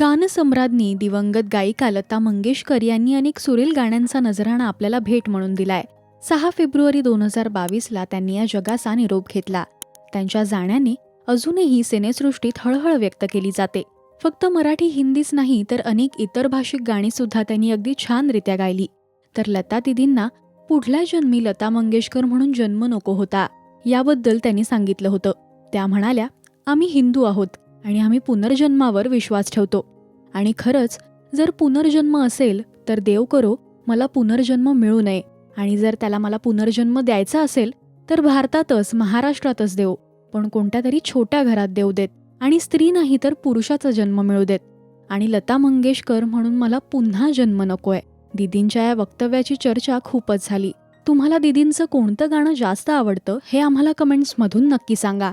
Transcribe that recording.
गानसम्राज्ञी दिवंगत गायिका लता मंगेशकर यांनी अनेक सुरेल गाण्यांचा नजराणा आपल्याला भेट म्हणून दिलाय. सहा फेब्रुवारी दोन हजार बावीसला त्यांनी या जगाचा निरोप घेतला. त्यांच्या जाण्याने अजूनही सिनेसृष्टीत हळहळ व्यक्त केली जाते. फक्त मराठी हिंदीच नाही तर अनेक इतर भाषिक गाणी सुद्धा त्यांनी अगदी छानरित्या गायली. तर लता दिदींना पुढल्या जन्मी लता मंगेशकर म्हणून जन्म नको होता याबद्दल त्यांनी सांगितलं होतं. त्या म्हणाल्या आम्ही हिंदू आहोत. आणि आम्ही पुनर्जन्मावर विश्वास ठेवतो. आणि खरंच जर पुनर्जन्म असेल तर देव करो मला पुनर्जन्म मिळू नये. आणि जर त्याला मला पुनर्जन्म द्यायचा असेल तर भारतातच महाराष्ट्रातच देव. पण कोणत्या तरी छोट्या घरात देऊ देत. आणि स्त्री नाही तर पुरुषाचा जन्म मिळू देत. आणि लता मंगेशकर म्हणून मला पुन्हा जन्म नकोय. दिदींच्या या वक्तव्याची चर्चा खूपच झाली. तुम्हाला दिदींचं कोणतं गाणं जास्त आवडतं हे आम्हाला कमेंट्समधून नक्की सांगा.